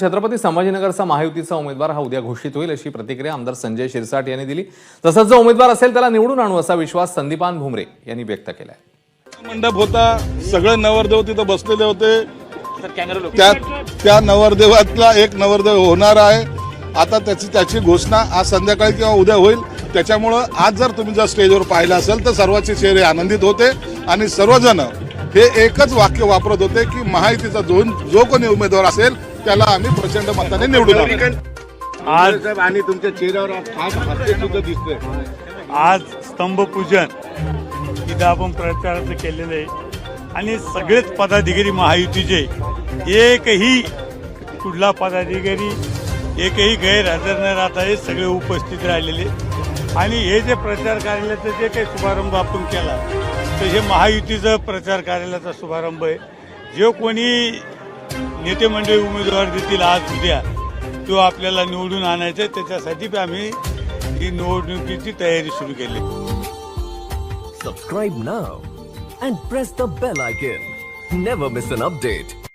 छत्रपती संभाजीनगरचा महायुतीचा उमेदवार हा उद्या घोषित होईल अशी प्रतिक्रिया आमदार संजय शिरसाट यांनी दिली. तसंच जो उमेदवार असेल त्याला निवडून आणू असा विश्वास संदीपान भुमरे यांनी व्यक्त केलाय. मंडप होता सगळे नवरदेव तिथं बसलेले होते. त्या त्या नवरदेवातला एक नवरदेव होणार आहे. आता त्याची त्याची घोषणा आज संध्याकाळी किंवा उद्या होईल. त्याच्यामुळं आज जर तुम्ही जर स्टेजवर पाहिलं असेल तर सर्वांचे चेहरे आनंदित होते आणि सर्वजण हे एकच वाक्य वापरत होते की महायुतीचा जो जो कोणी उमेदवार असेल त्याला आम्ही प्रचंड मताने निवडून. आज साहेब आणि तुमच्या चेहऱ्यावर आज हास्य सुद्धा दिसतंय. आज स्तंभपूजन इथं आपण प्रचाराचं केलेलं आहे. आणि सगळेच पदाधिकारी महायुतीचे एकही कुठला पदाधिकारी एकही गैरहजर न राहता हे सगळे उपस्थित राहिलेले. आणि हे जे प्रचार कार्यालयाचा जे काही शुभारंभ आपण केला तर हे महायुतीचं प्रचार कार्यालयाचा शुभारंभ आहे. जे कोणी नेते मंडळी उमेदवार देतील आज उद्या. तो आपल्याला निवडून आणायचा आहे. त्याच्यासाठी आम्ही ही निवडणुकीची तयारी सुरू केली. Subscribe now and press the bell icon never miss an update